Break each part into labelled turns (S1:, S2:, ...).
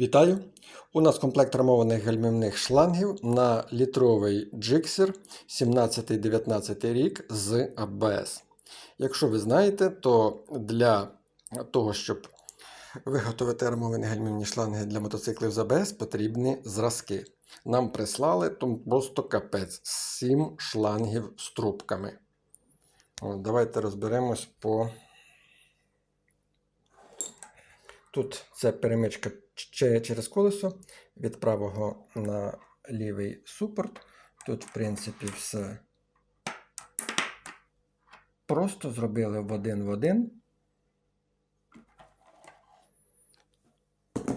S1: Вітаю! У нас комплект армованих гальмівних шлангів на літровий джиксер 17-19 рік з АБС. Якщо ви знаєте, то для того, щоб виготовити армовані гальмівні шланги для мотоциклів з АБС, потрібні зразки. Нам прислали там просто капець 7 шлангів з трубками. От, давайте розберемось по. Тут це перемичка через колесо від правого на лівий супорт. Тут, в принципі, все просто зробили в один в один.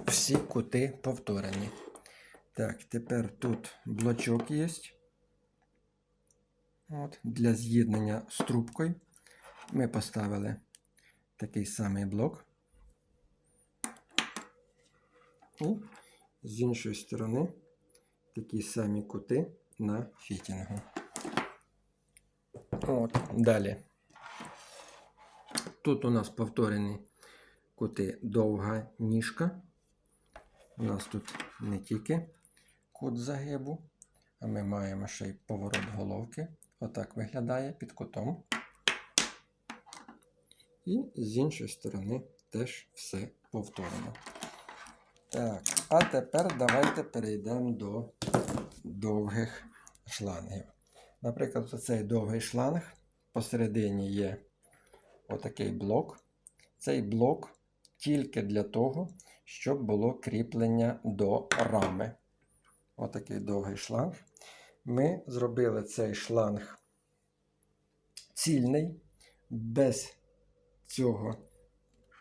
S1: Всі кути повторені. Так, тепер тут блочок є. От, для з'єднання з трубкою. Ми поставили такий самий блок. І з іншої сторони такі самі кути на фітінгу. От, далі. Тут у нас повторені кути довга ніжка. У нас тут не тільки кут загибу, а ми маємо ще й поворот головки. Отак виглядає під кутом. І з іншої сторони теж все повторено. Так, а тепер давайте перейдемо до довгих шлангів. Наприклад, цей довгий шланг посередині є отакий блок. Цей блок тільки для того, щоб було кріплення до рами. Отакий довгий шланг. Ми зробили цей шланг цільний, без цього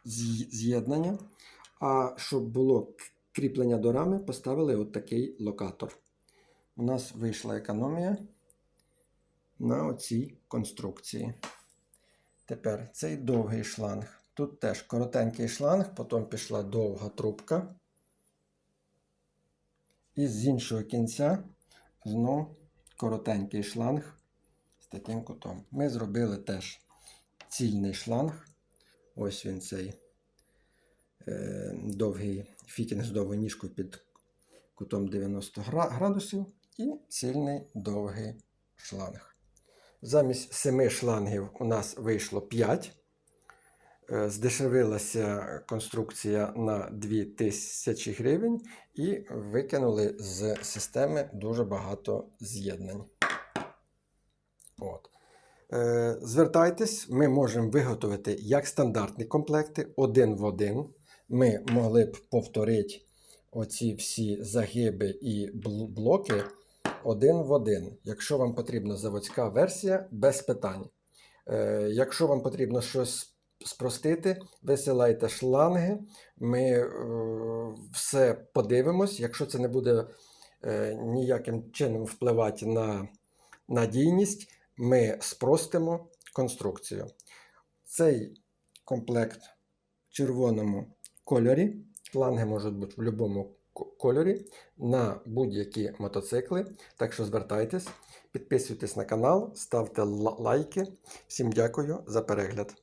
S1: з'єднання. А щоб було кріплення до рами, поставили от такий локатор. У нас вийшла економія на оцій конструкції. Тепер цей довгий шланг. Тут теж коротенький шланг, потім пішла довга трубка. І з іншого кінця знов коротенький шланг з таким кутом. Ми зробили теж цільний шланг. Ось він цей довгий фітінг з довгою ніжкою під кутом 90 градусів і цільний довгий шланг. Замість 7 шлангів у нас вийшло 5. Е, Здешевилася конструкція на 2000 гривень і викинули з системи дуже багато з'єднань. От. Е, Звертайтесь, ми можемо виготовити як стандартні комплекти один в один. Ми могли б повторити оці всі загиби і блоки один в один. Якщо вам потрібна заводська версія, без питань. Е, Якщо вам потрібно щось спростити, висилайте шланги, ми е, все подивимось. Якщо це не буде е, ніяким чином впливати на надійність, ми спростимо конструкцію. Цей комплект в червоному кольорі. фланги можуть бути в будь-якому кольорі на будь-які мотоцикли. Так що звертайтесь, підписуйтесь на канал, ставте лайки. Всім дякую за перегляд.